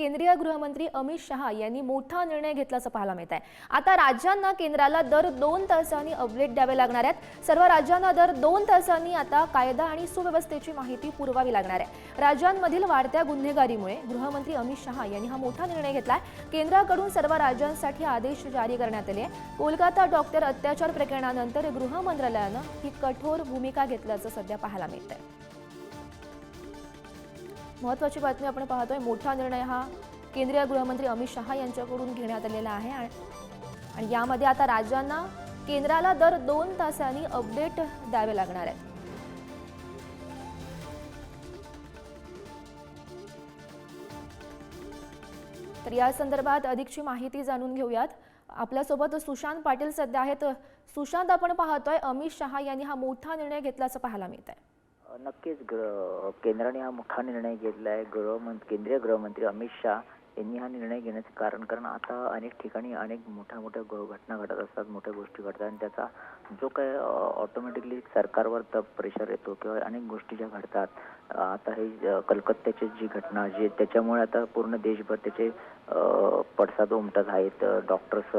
केंद्रीय गृहमंत्री अमित शहा यांनी मोठा निर्णय घेतल्याचं पाहायला मिळत आहे आता राज्यांना केंद्राला दर दोन तासांनी अपडेट द्यावे लागणार आहेत. सर्व राज्यांना दर दोन तासांनी आता कायदा आणि सुव्यवस्थेची माहिती पुरवावी लागणार आहे. राज्यांमधील वाढत्या गुन्हेगारीमुळे गृहमंत्री अमित शहा यांनी हा मोठा निर्णय घेतला आहे केंद्राकडून सर्व राज्यांसाठी आदेश जारी करण्यात आले आहे कोलकाता डॉक्टर अत्याचार प्रकरणानंतर गृह मंत्रालयानं ही कठोर भूमिका घेतल्याचं सध्या पाहायला मिळत महत्त्वाची बातमी आपण पाहतोय. मोठा निर्णय हा केंद्रीय गृहमंत्री अमित शहा यांच्याकडून घेण्यात आलेला आहे. आणि- यामध्ये आता राज्यांना केंद्राला दर दोन तासांनी अपडेट द्यावे लागणार आहेत. तर या संदर्भात अधिकची माहिती जाणून घेऊयात. आपल्यासोबत सुशांत पाटील सध्या आहेत. सुशांत आपण पाहतोय अमित शहा यांनी हा मोठा निर्णय घेतल्याचं पाहायला मिळत आहे नक्कीच ग्र केंद्राने हा मोठा निर्णय घेतला आहे गृहमंत्री केंद्रीय गृहमंत्री अमित शहा यांनी हा निर्णय घेण्याचं कारण कारण आता अनेक ठिकाणी अनेक मोठ्या मोठ्या घटना घडत असतात मोठ्या गोष्टी घडतात आणि त्याचा जो काय ऑटोमॅटिकली सरकारवर प्रेशर येतो किंवा अनेक गोष्टी ज्या घडतात. आता हे कलकत्त्याची जी घटना जी त्याच्यामुळे आता पूर्ण देशभर त्याचे पडसाद उमटत आहेत. डॉक्टर्स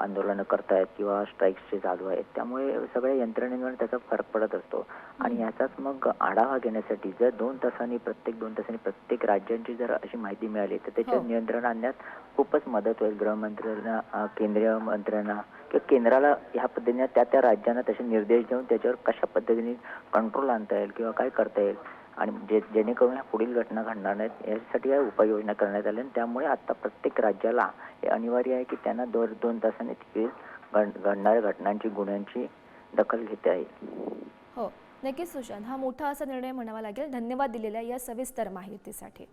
आंदोलनं करतायत किंवा स्ट्राईक्स जे चालू आहेत त्यामुळे सगळ्या यंत्रणेवर त्याचा फरक पडत असतो. आणि याचाच मग आढावा घेण्यासाठी जर दोन तासांनी प्रत्येक दोन तासांनी प्रत्येक राज्यांची जर अशी माहिती मिळाली तर त्याच्यावर हो. नियंत्रण आणण्यात खूपच मदत होईल. गृहमंत्र्यांना केंद्रीय मंत्र्यांना किंवा केंद्राला ह्या पद्धतीने त्या त्या राज्यांना तसे निर्देश देऊन त्याच्यावर कशा पद्धतीने कंट्रोल आणता येईल किंवा काय करता येईल. आणि जे जेणेकरून ह्या पुढील घटना घडणार नाहीत यासाठी या उपाययोजना करण्यात आल्या. आणि त्यामुळे आता प्रत्येक राज्याला हे अनिवार्य आहे की त्यांना दर दोन तासांनी तिथे घड- घडणाऱ्या घटनांची गुन्ह्यांची दखल घेते आहे हो. नक्कीच सुशांत. हा मोठा असा निर्णय म्हणावा लागेल. धन्यवाद दिलेल्या या सविस्तर माहितीसाठी.